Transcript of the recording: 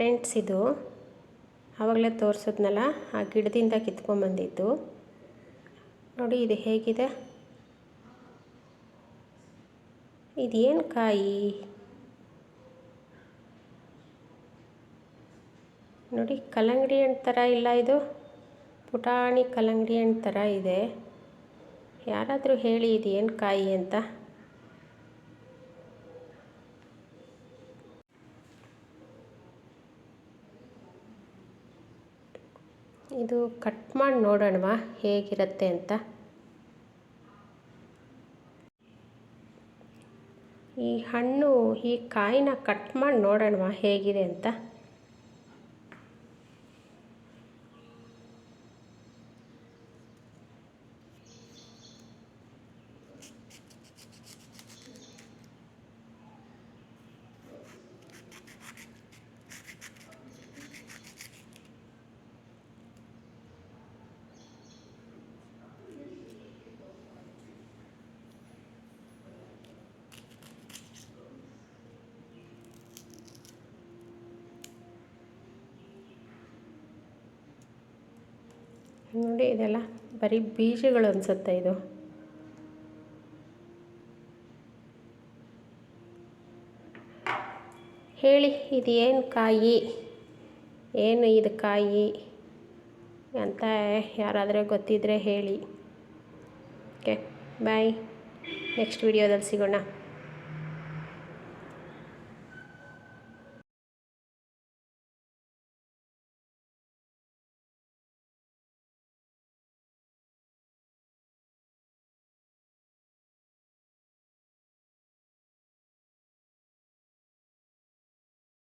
Friends, ಇದು ಆವಾಗಲೇ ತೋರಿಸಿದ್ನಲ್ಲ, ಆ ಗಿಡದಿಂದ ಕಿತ್ಕೊಂಬಂದಿದ್ದು. ನೋಡಿ, ಇದು ಹೇಗಿದೆ? ಇದೇನು ಕಾಯಿ? ನೋಡಿ, ಕಲ್ಲಂಗಡಿ ಹಣ್ಣು ಥರ ಇಲ್ಲ ಇದು. ಪುಟಾಣಿ ಕಲ್ಲಂಗಡಿ ಹಣ್ಣು ಥರ ಇದೆ. ಯಾರಾದರೂ ಹೇಳಿ ಇದು ಏನು ಕಾಯಿ ಅಂತ. ಇದು ಕಟ್ ಮಾಡಿ ನೋಡೋಣವಾ ಹೇಗಿರುತ್ತೆ ಅಂತ. ಈ ಹಣ್ಣು, ಈ ಕಾಯಿನ ಕಟ್ ಮಾಡಿ ನೋಡೋಣವಾ ಹೇಗಿದೆ ಅಂತ. ನೋಡಿ ಇದೆಲ್ಲ ಬರೀ ಬೀಜಗಳು ಅನಿಸುತ್ತೆ ಇದು. ಹೇಳಿ ಇದು ಏನು ಕಾಯಿ? ಏನು ಇದು ಕಾಯಿ ಅಂತ ಯಾರಾದರೆ ಗೊತ್ತಿದ್ದರೆ ಹೇಳಿ. ಓಕೆ, ಬಾಯ್. ನೆಕ್ಸ್ಟ್ ವಿಡಿಯೋದಲ್ಲಿ ಸಿಗೋಣ.